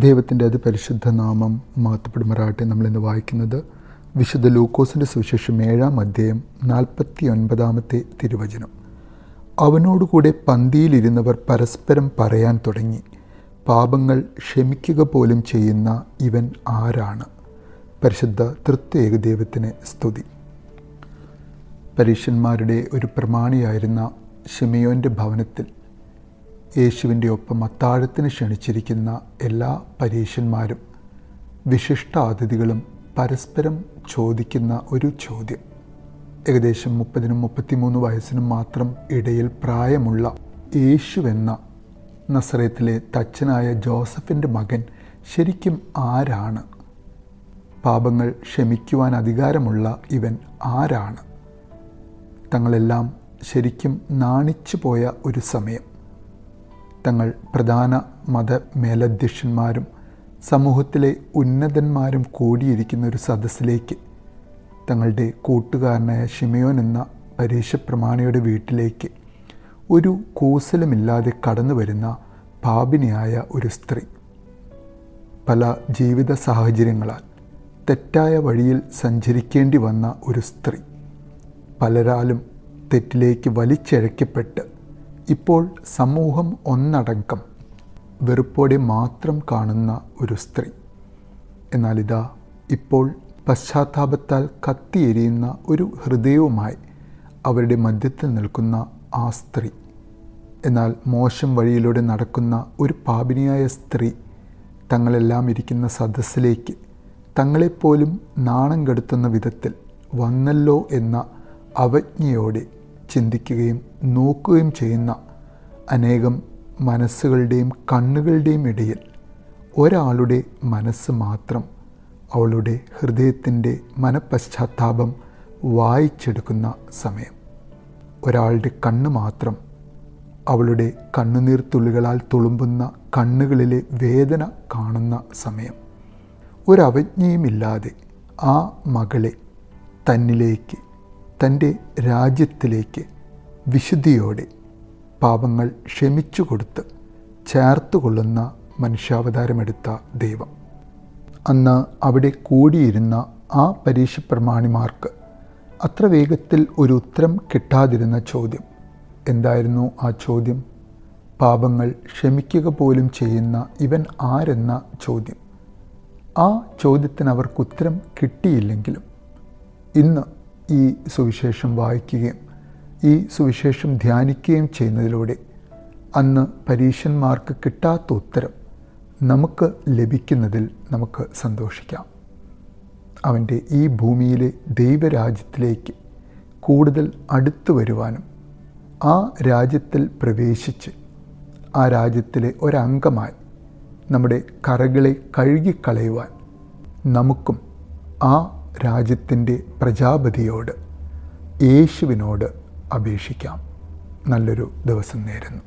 ദൈവത്തിന്റെ അത് പരിശുദ്ധ നാമം മാത്തപ്പെടുമാറാട്ടെ നമ്മളിന്ന് വായിക്കുന്നത് വിശുദ്ധ ലൂക്കോസിന്റെ സുവിശേഷം ഏഴാം അധ്യായം നാൽപ്പത്തി ഒൻപതാമത്തെ തിരുവചനം. അവനോടുകൂടെ പന്തിയിലിരുന്നവർ പരസ്പരം പറയാൻ തുടങ്ങി. പാപങ്ങൾ ക്ഷമിക്കുക പോലും ചെയ്യുന്ന ഇവൻ ആരാണ്? പരിശുദ്ധ തൃത്വേക ദൈവത്തിന് സ്തുതി. പരീക്ഷന്മാരുടെ ഒരു പ്രമാണിയായിരുന്ന ഷിമിയോന്റെ ഭവനത്തിൽ യേശുവിന്റെ ഒപ്പം അത്താഴത്തിന് ക്ഷണിച്ചിരിക്കുന്ന എല്ലാ പരീക്ഷന്മാരും വിശിഷ്ട അതിഥികളും പരസ്പരം ചോദിക്കുന്ന ഒരു ചോദ്യം. ഏകദേശം മുപ്പതിനും മുപ്പത്തിമൂന്ന് വയസ്സിനും മാത്രം ഇടയിൽ പ്രായമുള്ള യേശുവെന്ന നസറയത്തിലെ തച്ചനായ ജോസഫിന്റെ മകൻ ശരിക്കും ആരാണ്? പാപങ്ങൾ ക്ഷമിക്കുവാൻ അധികാരമുള്ള ഇവൻ ആരാണ്? തങ്ങളെല്ലാം ശരിക്കും നാണിച്ചു പോയ ഒരു സമയം. തങ്ങൾ പ്രധാന മത മേലധ്യക്ഷന്മാരും സമൂഹത്തിലെ ഉന്നതന്മാരും കൂടിയിരിക്കുന്ന ഒരു സദസ്സിലേക്ക് തങ്ങളുടെ കൂട്ടുകാരനായ ഷിമയോൻ എന്ന പരീക്ഷപ്രമാണിയുടെ വീട്ടിലേക്ക് ഒരു കൂസലുമില്ലാതെ കടന്നു വരുന്ന പാപിനിയായ ഒരു സ്ത്രീ. പല ജീവിത സാഹചര്യങ്ങളാൽ തെറ്റായ വഴിയിൽ സഞ്ചരിക്കേണ്ടി വന്ന ഒരു സ്ത്രീ പലരാലും തെറ്റിലേക്ക് വലിച്ചഴക്കപ്പെട്ട് ഇപ്പോൾ സമൂഹം ഒന്നടങ്കം വെറുപ്പോടെ മാത്രം കാണുന്ന ഒരു സ്ത്രീ. എന്നാൽ ഇതാ ഇപ്പോൾ പശ്ചാത്താപത്താൽ കത്തിയെരിയുന്ന ഒരു ഹൃദയവുമായി അവരുടെ മധ്യത്തിൽ നിൽക്കുന്ന ആ സ്ത്രീ. എന്നാൽ മോശം വഴിയിലൂടെ നടക്കുന്ന ഒരു പാപിനിയായ സ്ത്രീ തങ്ങളെല്ലാം ഇരിക്കുന്ന സദസ്സിലേക്ക് തങ്ങളെപ്പോലും നാണം കെടുത്തുന്ന വിധത്തിൽ വന്നല്ലോ എന്ന അവജ്ഞയോടെ ചിന്തിക്കുകയും നോക്കുകയും ചെയ്യുന്ന അനേകം മനസ്സുകളുടെയും കണ്ണുകളുടെയും ഇടയിൽ ഒരാളുടെ മനസ്സ് മാത്രം അവളുടെ ഹൃദയത്തിന്റെ മനപശ്ചാത്താപം വായിച്ചെടുക്കുന്ന സമയം. ഒരാളുടെ കണ്ണ് മാത്രം അവളുടെ കണ്ണുനീർ തുള്ളികളാൽ തുളുമ്പുന്ന കണ്ണുകളിലെ വേദന കാണുന്ന സമയം. ഒരവജ്ഞയുമില്ലാതെ ആ മകളെ തന്നിലേക്ക് തന്റെ രാജ്യത്തിലേക്ക് വിശുദ്ധിയോടെ പാപങ്ങൾ ക്ഷമിച്ചു കൊടുത്ത് ചേർത്തുകൊള്ളുന്ന മനുഷ്യാവതാരമെടുത്ത ദൈവം. അന്ന് അവിടെ കൂടിയിരുന്ന ആ പരീക്ഷ പ്രമാണിമാർക്ക് അത്ര വേഗത്തിൽ ഒരു ഉത്തരം കിട്ടാതിരുന്ന ചോദ്യം. എന്തായിരുന്നു ആ ചോദ്യം? പാപങ്ങൾ ക്ഷമിക്കുക പോലും ചെയ്യുന്ന ഇവൻ ആരെന്ന ചോദ്യം. ആ ചോദ്യത്തിന് അവർക്ക് ഉത്തരം കിട്ടിയില്ലെങ്കിലും ഇന്ന് ഈ സുവിശേഷം വായിക്കുകയും ഈ സുവിശേഷം ധ്യാനിക്കുകയും ചെയ്യുന്നതിലൂടെ അന്ന് പരീക്ഷന്മാർക്ക് കിട്ടാത്ത ഉത്തരം നമുക്ക് ലഭിക്കുന്നതിൽ നമുക്ക് സന്തോഷിക്കാം. അവന്റെ ഈ ഭൂമിയിലെ ദൈവരാജ്യത്തിലേക്ക് കൂടുതൽ അടുത്തു വരുവാനും ആ രാജ്യത്തിൽ പ്രവേശിച്ച് ആ രാജ്യത്തിലെ ഒരംഗമായി നമ്മുടെ കറകളെ കഴുകിക്കളയുവാൻ നമുക്കും ആ രാജ്യത്തിന്റെ പ്രജാപതിയോട് യേശുവിനോട് അപേക്ഷിക്കാം. നല്ലൊരു ദിവസം നേരുന്നു.